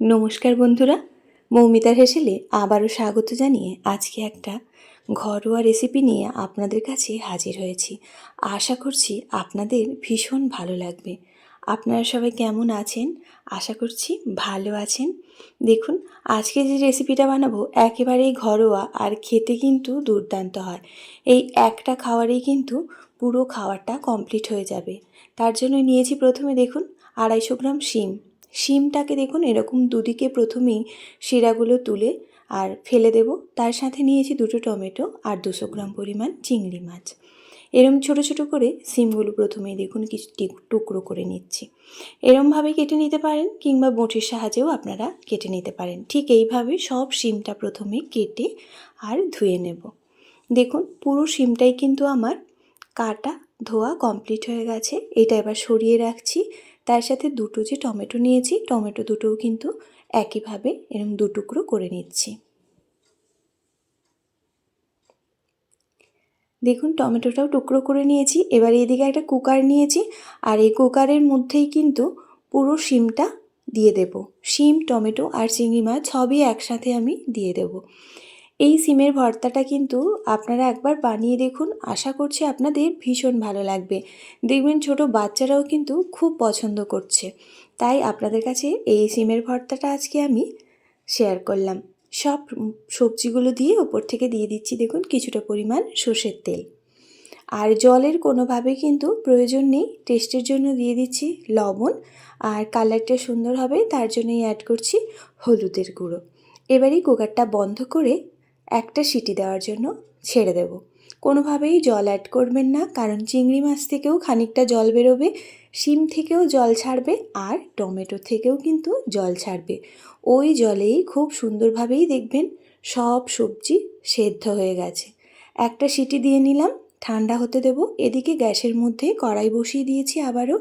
নমস্কার বন্ধুরা, মৌমিতার হেসেলে আবারও স্বাগত জানিয়ে আজকে একটা ঘরোয়া রেসিপি নিয়ে আপনাদের কাছে হাজির হয়েছি। আশা করছি আপনাদের ভীষণ ভালো লাগবে। আপনারা সবাই কেমন আছেন? আশা করছি ভালো আছেন। দেখুন, আজকে যে রেসিপিটা বানাবো একেবারেই ঘরোয়া আর খেতে কিন্তু দুর্দান্ত হয়। এই একটা খাওয়ারেই কিন্তু পুরো খাওয়ারটা কমপ্লিট হয়ে যাবে। তার জন্য নিয়েছি প্রথমে দেখুন, আড়াইশো গ্রাম শিম। শিমটাকে দেখুন, এরকম দুদিকে প্রথমেই শিরাগুলো তুলে আর ফেলে দেব। তার সাথে নিয়েছি দুটো টমেটো আর দুশো গ্রাম পরিমাণ চিংড়ি মাছ। এরম ছোট ছোট করে সিমগুলো প্রথমেই দেখুন কিছু টিক- টুকরো করে নিচ্ছি। এরমভাবে কেটে নিতে পারেন কিংবা বঁটির সাহায্যেও আপনারা কেটে নিতে পারেন। ঠিক এইভাবে সব সিমটা প্রথমে কেটে আর ধুয়ে নেব। দেখুন, পুরো সিমটাই কিন্তু আমার কাটা ধোয়া কমপ্লিট হয়ে গেছে। এটা এবার সরিয়ে রাখছি। তার সাথে দুটো যে টমেটো নিয়েছি, টমেটো দুটোও কিন্তু একইভাবে এরকম দু টুকরো করে নিচ্ছি। দেখুন, টমেটোটাও টুকরো করে নিয়েছি। এবার এদিকে একটা কুকার নিয়েছি। আর এই কুকারের মধ্যেই কিন্তু পুরো শিমটা দিয়ে দেব। শিম, টমেটো আর চিংড়ি মাছ সবই একসাথে আমি দিয়ে দেব। এই সিমের ভর্তাটা কিন্তু আপনারা একবার বানিয়ে দেখুন। আশা করছি আপনাদের ভীষণ ভালো লাগবে। দেখবেন ছোট বাচ্চারাও কিন্তু খুব পছন্দ করছে। তাই আপনাদের কাছে এই সিমের ভর্তাটা আজকে আমি শেয়ার করলাম। সব সবজিগুলো দিয়ে ওপর থেকে দিয়ে দিচ্ছি দেখুন, কিছুটা পরিমাণ সর্ষের তেল। আর জলের কোনোভাবে কিন্তু প্রয়োজন নেই। টেস্টের জন্য দিয়ে দিচ্ছি লবণ। আর কালারটা সুন্দর হবে, তার জন্যই অ্যাড করছি হলুদের গুঁড়ো। এবারই কুকারটা বন্ধ করে একটা সিটি দেওয়ার জন্য ছেড়ে দেব। কোনোভাবেই জল অ্যাড করবেন না, কারণ চিংড়ি মাছ থেকেও খানিকটা জল বেরোবে, শিম থেকেও জল ছাড়বে আর টমেটো থেকেও কিন্তু জল ছাড়বে। ওই জলেই খুব সুন্দরভাবেই দেখবেন সব সবজি সেদ্ধ হয়ে গেছে। একটা সিটি দিয়ে নিলাম ঠান্ডা হতে দেব। এদিকে গ্যাসের মধ্যে কড়াই বসিয়ে দিয়েছি আবারও।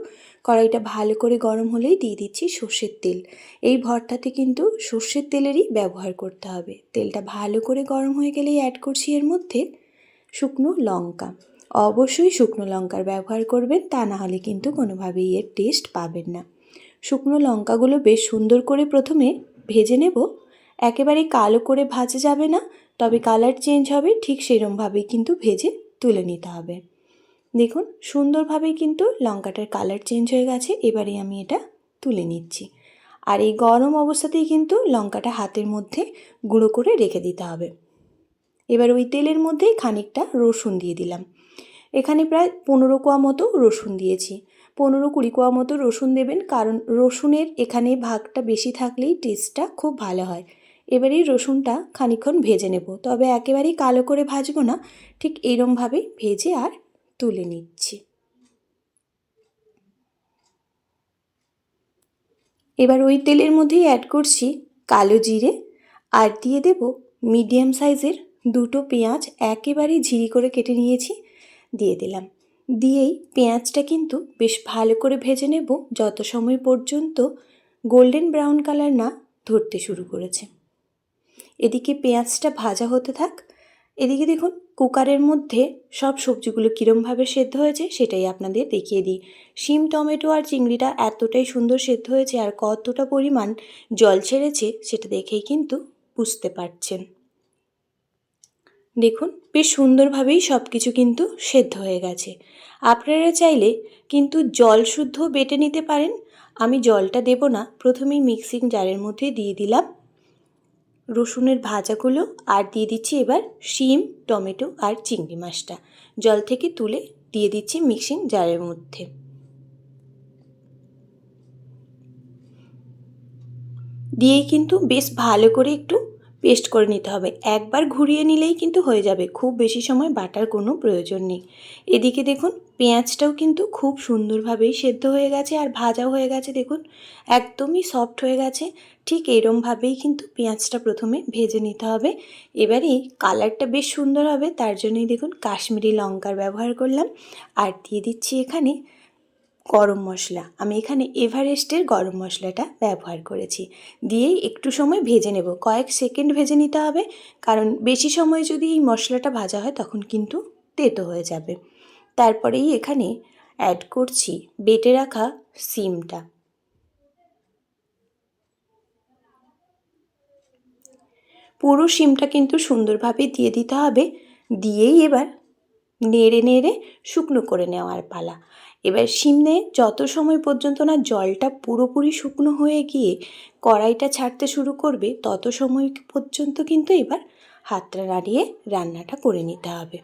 কড়াইটা ভালো করে গরম হলেই দিয়ে দিচ্ছি সর্ষের তেল। এই ভর্তাতে কিন্তু সর্ষের তেলেরই ব্যবহার করতে হবে। তেলটা ভালো করে গরম হয়ে গেলেই অ্যাড করছি এর মধ্যে শুকনো লঙ্কা। অবশ্যই শুকনো লঙ্কার ব্যবহার করবেন, তা না হলে কিন্তু কোনোভাবেই এর টেস্ট পাবেন না। শুকনো লঙ্কাগুলো বেশ সুন্দর করে প্রথমে ভেজে নেব। একেবারে কালো করে ভাজা যাবে না, তবে কালার চেঞ্জ হবে, ঠিক সেরমভাবেই কিন্তু ভেজে তুলে নিতে হবে। দেখুন, সুন্দরভাবেই কিন্তু লঙ্কাটার কালার চেঞ্জ হয়ে গেছে এবারে আমি এটা তুলে নিচ্ছি। আর এই গরম অবস্থাতেই কিন্তু লঙ্কাটা হাতের মধ্যে গুঁড়ো করে রেখে দিতে হবে। এবার ওই তেলের মধ্যেই খানিকটা রসুন দিয়ে দিলাম। এখানে প্রায় পনেরো কোয়া মতো রসুন দিয়েছি। পনেরো কুড়ি কোয়া মতো রসুন দেবেন, কারণ রসুনের এখানে ভাগটা বেশি থাকলেই টেস্টটা খুব ভালো হয়। এবারে রসুনটা খানিক্ষণ ভেজে নেব। তবে একেবারেই কালো করে ভাজবো না। ঠিক এরমভাবেই ভেজে আর তুলে নিচ্ছি। এবার ওই তেলের মধ্যেই অ্যাড করছি কালো জিরে আর দিয়ে দেব মিডিয়াম সাইজের দুটো পেঁয়াজ একেবারেই ঝিরি করে কেটে নিয়েছি। দিয়ে দিলাম। দিয়েই পেঁয়াজটা কিন্তু বেশ ভালো করে ভেজে নেব। যত সময় পর্যন্ত গোল্ডেন ব্রাউন কালার না ধরতে শুরু করেছে। এদিকে পেঁয়াজটা ভাজা হতে থাক। এদিকে দেখুন, কুকারের মধ্যে সব সবজিগুলো কীরমভাবে সেদ্ধ হয়েছে সেটাই আপনাদের দেখিয়ে দিই। শিম, টমেটো আর চিংড়িটা এতটাই সুন্দর সেদ্ধ হয়েছে আর কতটা পরিমাণ জল ছেড়েছে সেটা দেখেই কিন্তু বুঝতে পারছেন। দেখুন, বেশ সুন্দরভাবেই সব কিছু কিন্তু সেদ্ধ হয়ে গেছে। আপনারা চাইলে কিন্তু জল শুদ্ধ বেটে নিতে পারেন। আমি জলটা দেব না, প্রথমেই মিক্সিং জারের মধ্যে দিয়ে দিলাম। রসুনের ভাজাগুলো আর দিয়ে দিচ্ছি এবার শিম, টমেটো আর চিংড়ি মাছটা। জল থেকে তুলে দিয়ে দিচ্ছি মিক্সিং জারের মধ্যে। দিয়ে কিন্তু বেশ ভালো করে একটু পেস্ট করে নিতে হবে। একবার ঘুরিয়ে নিলেই কিন্তু হয়ে যাবে। খুব বেশি সময় বাটার কোনো প্রয়োজন নেই। এদিকে দেখুন, পেঁয়াজটাও কিন্তু খুব সুন্দরভাবেই সেদ্ধ হয়ে গেছে আর ভাজাও হয়ে গেছে। দেখুন, একদমই সফট হয়ে গেছে। ঠিক এরমভাবেই কিন্তু পেঁয়াজটা প্রথমে ভেজে নিতে হবে। এবারে কালারটা বেশ সুন্দর হবে, তার জন্যই দেখুন কাশ্মীরি লঙ্কার ব্যবহার করলাম। আর দিয়ে দিচ্ছি এখানে গরম মশলা। আমি এখানে এভারেস্টের গরম মশলাটা ব্যবহার করেছি। দিয়েই একটু সময় ভেজে নেব। কয়েক সেকেন্ড ভেজে নিতে হবে। কারণ বেশি সময় যদি এই মশলাটা ভাজা হয়, তখন কিন্তু তেতো হয়ে যাবে। তারপরেই এখানে অ্যাড করছি বেটে রাখা সিমটা। পুরো শিমটা কিন্তু সুন্দরভাবে দিয়ে দিতে হবে। দিয়েই এবার নেড়ে নেড়ে শুকনো করে নেওয়ার পালা। এবার শিমনে যত সময় পর্যন্ত না জলটা পুরোপুরি শুকনো হয়ে গিয়ে কড়াইটা ছাড়তে শুরু করবে, তত সময় পর্যন্ত কিন্তু এবার হাতটা নাড়িয়ে রান্নাটা করে নিতে হবে।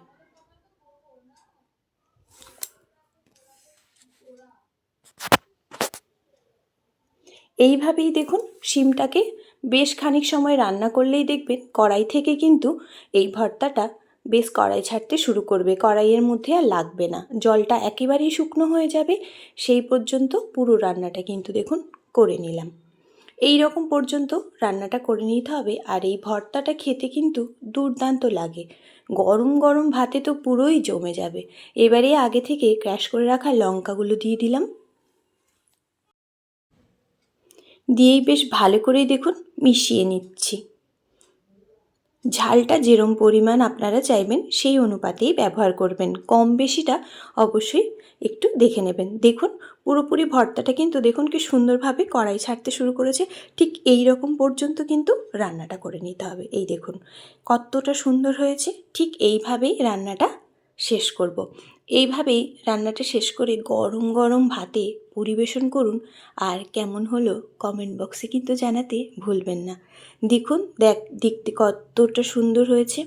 এইভাবেই দেখুন শিমটাকে বেশ খানিক সময় রান্না করলেই দেখবেন কড়াই থেকে কিন্তু এই ভর্তাটা বেশ কড়াই ছাড়তে শুরু করবে। কড়াইয়ের মধ্যে আর লাগবে না। জলটা একেবারেই শুকনো হয়ে যাবে। সেই পর্যন্ত পুরো রান্নাটা কিন্তু দেখুন করে নিলাম। এই রকম পর্যন্ত রান্নাটা করে নিতে হবে। আর এই ভর্তাটা খেতে কিন্তু দুর্দান্ত লাগে। গরম গরম ভাতে তো পুরোই জমে যাবে। এবারে আগে থেকে ক্র্যাশ করে রাখা লঙ্কাগুলো দিয়ে দিলাম। দিয়েই বেশ ভালো করেই দেখুন মিশিয়ে নিচ্ছি। ঝালটা যেরম পরিমাণ আপনারা চাইবেন, সেই অনুপাতেই ব্যবহার করবেন। কম বেশিটা অবশ্যই একটু দেখে নেবেন। দেখুন, পুরোপুরি ভর্তাটা কিন্তু দেখুন কি সুন্দরভাবে কড়াই ছাড়তে শুরু করেছে। ঠিক এই রকম পর্যন্ত কিন্তু রান্নাটা করে নিতে হবে। এই দেখুন, কতটা সুন্দর হয়েছে। ঠিক এইভাবেই রান্নাটা শেষ করব। এইভাবেই রান্নাটা শেষ করে গরম গরম ভাতে পরিবেশন করুন আর কেমন হলো কমেন্ট বক্সে কিন্তু জানাতে ভুলবেন না। দেখুন, দেখ, দেখতে কতটা সুন্দর হয়েছে।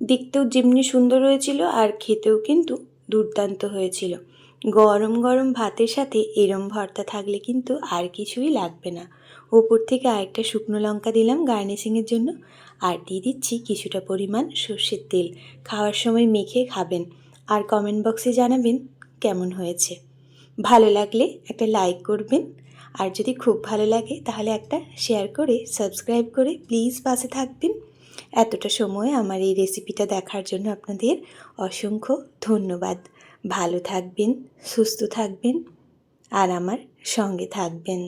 দেখতেও যেমনি সুন্দর হয়েছিল আর খেতেও কিন্তু দুর্দান্ত হয়েছিল। গরম গরম ভাতের সাথে এরম ভর্তা থাকলে কিন্তু আর কিছুই লাগবে না। ওপর থেকে আরেকটা শুকনো লঙ্কা দিলাম গার্নিশিংয়ের জন্য। আর দিয়ে দিচ্ছি কিছুটা পরিমাণ সর্ষের তেল। খাওয়ার সময় মেখে খাবেন আর কমেন্ট বক্সে জানাবেন কেমন হয়েছে। ভালো লাগলে একটা লাইক করবেন আর যদি খুব ভালো লাগে তাহলে একটা শেয়ার করে সাবস্ক্রাইব করে প্লিজ পাশে থাকবেন। এতটা সময় আমার এই রেসিপিটা দেখার জন্য আপনাদের অসংখ্য ধন্যবাদ। ভালো থাকবেন, সুস্থ থাকবেন আর আমার সঙ্গে থাকবেন।